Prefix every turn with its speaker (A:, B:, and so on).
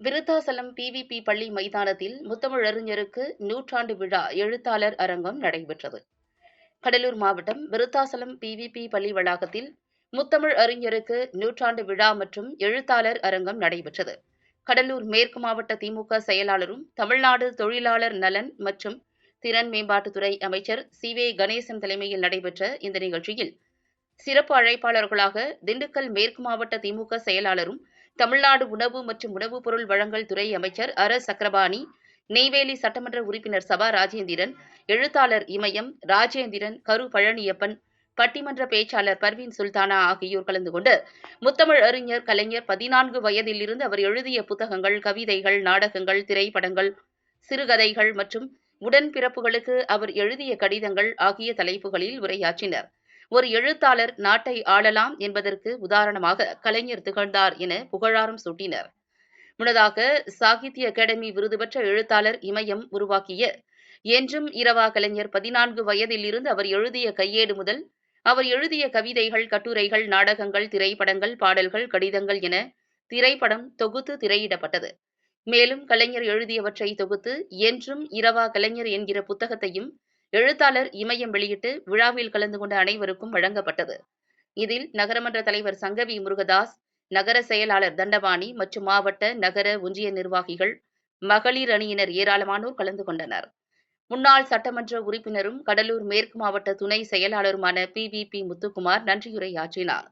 A: Virudhachalam PVP பள்ளி மைதானத்தில் முத்தமிழறிஞருக்கு நூற்றாண்டு விழா எழுத்தாளர் அரங்கம் நடைபெற்றது. கடலூர் மாவட்டம் விருத்தாசலம் பிவிபி பள்ளி வளாகத்தில் முத்தமிழ் அறிஞருக்கு நூற்றாண்டு விழா மற்றும் எழுத்தாளர் அரங்கம் நடைபெற்றது. கடலூர் மேற்கு மாவட்ட திமுக செயலாளரும் தமிழ்நாடு தொழிலாளர் நலன் மற்றும் திறன் மேம்பாட்டுத்துறை அமைச்சர் சி வே கணேசன் தலைமையில் நடைபெற்ற இந்த நிகழ்ச்சியில் சிறப்பு அழைப்பாளர்களாக திண்டுக்கல் மேற்கு மாவட்ட திமுக செயலாளரும் தமிழ்நாடு உணவு மற்றும் உணவுப் பொருள் வழங்கல் துறை அமைச்சர் அர. சக்கரபாணி நெய்வேலி சட்டமன்ற உறுப்பினர் சபா ராஜேந்திரன் எழுத்தாளர் இமயம் ராஜேந்திரன் கரு பழனியப்பன் பட்டிமன்ற பேச்சாளர் பர்வீன் சுல்தானா ஆகியோர் கலந்து கொண்டு முத்தமிழ் அறிஞர் கலைஞர் பதினான்கு வயதிலிருந்து அவர் எழுதிய புத்தகங்கள் கவிதைகள் நாடகங்கள் திரைப்படங்கள் சிறுகதைகள் மற்றும் உடன்பிறப்புகளுக்கு அவர் எழுதிய கடிதங்கள் ஆகிய தலைப்புகளில் உரையாற்றினர். ஒரு எழுத்தாளர் நாட்டை ஆளலாம் என்பதற்கு உதாரணமாக கலைஞர் திகழ்ந்தார் என புகழாரம் சூட்டினர். முன்னதாக சாகித்ய அகாடமி விருது பெற்ற எழுத்தாளர் இமயம் உருவாக்கிய என்றும் இரவா கலைஞர் பதினான்கு வயதில் இருந்து அவர் எழுதிய கையேடு முதல் அவர் எழுதிய கவிதைகள் கட்டுரைகள் நாடகங்கள் திரைப்படங்கள் பாடல்கள் கடிதங்கள் என திரைப்படம் தொகுத்து திரையிடப்பட்டது. மேலும் கலைஞர் எழுதியவற்றை தொகுத்து என்றும் இரவா கலைஞர் என்கிற புத்தகத்தையும் எழுத்தாளர் இமயம் வெளியிட்டு விழாவில் கலந்து கொண்ட அனைவருக்கும் வழங்கப்பட்டது. இதில் நகரமன்ற தலைவர் சங்கவி முருகதாஸ் நகர செயலாளர் தண்டபாணி மற்றும் மாவட்ட நகர ஒன்றிய நிர்வாகிகள் மகளிர் அணியினர் ஏராளமானோர் கலந்து கொண்டனர். முன்னாள் சட்டமன்ற உறுப்பினரும் கடலூர் மேற்கு மாவட்ட துணை செயலாளருமான பி. வி. பி. முத்துக்குமார் நன்றியுரையாற்றினார்